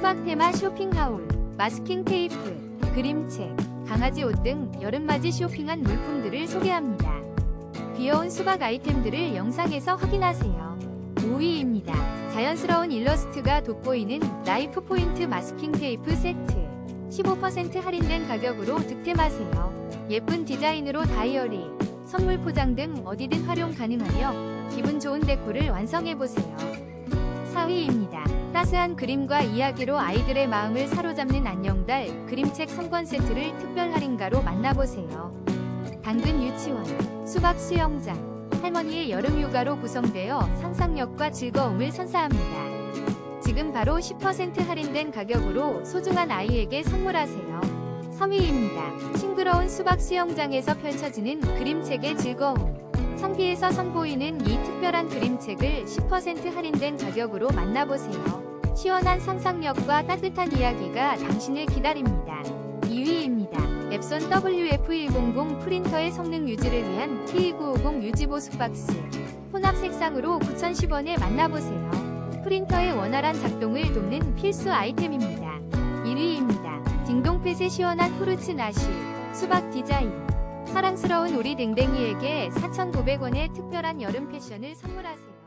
수박 테마 쇼핑 하울, 마스킹 테이프, 그림책, 강아지 옷 등 여름맞이 쇼핑한 물품들을 소개합니다. 귀여운 수박 아이템들을 영상에서 확인하세요. 5위입니다. 자연스러운 일러스트가 돋보이는 라이프 포인트 마스킹 테이프 세트. 15% 할인된 가격으로 득템하세요. 예쁜 디자인으로 다이어리, 선물 포장 등 어디든 활용 가능하며 기분 좋은 데코를 완성해보세요. 4위입니다. 따스한 그림과 이야기로 아이들의 마음을 사로잡는 안녕달 그림책 3권 세트를 특별 할인가로 만나보세요. 당근 유치원, 수박 수영장, 할머니의 여름 휴가로 구성되어 상상력과 즐거움을 선사합니다. 지금 바로 10% 할인된 가격으로 소중한 아이에게 선물하세요. 3위입니다. 싱그러운 수박 수영장에서 펼쳐지는 그림책의 즐거움. 창피에서 선보이는 이 특별한 그림책을 10% 할인된 가격으로 만나보세요. 시원한 상상력과 따뜻한 이야기가 당신을 기다립니다. 2위입니다. 앱손 WF100 프린터의 성능 유지를 위한 T2950 유지 보습 박스. 혼합 색상으로 9,010원에 만나보세요. 프린터의 원활한 작동을 돕는 필수 아이템입니다. 1위입니다. 딩동펫의 시원한 후르츠 나시, 수박 디자인. 사랑스러운 우리 댕댕이에게 4,900원의 특별한 여름 패션을 선물하세요.